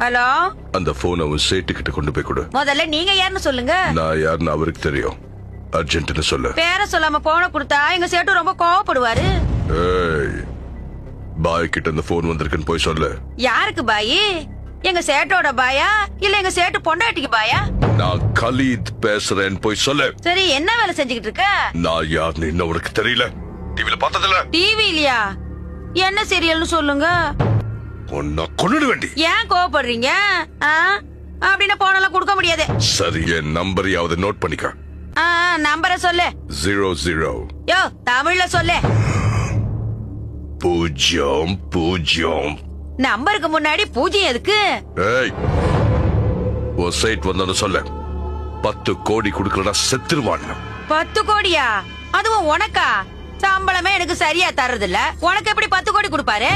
Hello? அந்த phone அவன் சேட்டு கிட்ட கொண்டு போய் கொடு. முதல்ல நீங்க யாருன்னு சொல்லுங்க. நான் யாருன்னு அவருக்கு தெரியும். அர்ஜென்ட்னு சொல்லு. பேர சொல்லாம போன கொடுத்தா எங்க சேட்டு ரொம்ப கோவப்படுவாரு. ஏய் பாய் கிட்ட இந்த போன் வந்திருக்குன்னு போய் சொல்லு. யாருக்கு பாயி? எங்க சேட்டோட பாயா? இல்ல எங்க சேட்டு பொண்டாட்டிக்கு பாயா? நான் கலீத் பேசுறேன்னு போய் சொல்லு. சரி என்ன வேலை செஞ்சுக்கிட்டு இருக்க? நான் யாருன்னு இன்னும் உனக்கு தெரியல. டிவில பார்த்ததில்ல. டிவி இல்லையா என்ன சீரியல்னு சொல்லுங்க. உன்னை கொண்டுட வேண்டி ஏன் கோவப்படுறீங்க? அப்படின்னா போனெல்லாம் கொடுக்க முடியாது. சரி என் நம்பரையாவது நோட் பண்ணிக்க. நம்பரை சொல்லு. ஜீரோ ஜீரோ யோ தமிழ்ல சொல்லு. பூஜ்ஜியம் பூஜ்ஜியம். நம்பருக்கு முன்னாடி பூஜ்யம் எதுக்கு? ஏய் உன் சைட் வந்தோன்னு சொல்ல. பத்து கோடி கொடுக்கலனா செத்துருவான் பத்து கோடியா? அதுவும் உனக்கா? சம்பளமே எனக்கு சரியா தர்றது இல்ல உனக்கு எப்படி பத்து கோடி கொடுப்பாரு.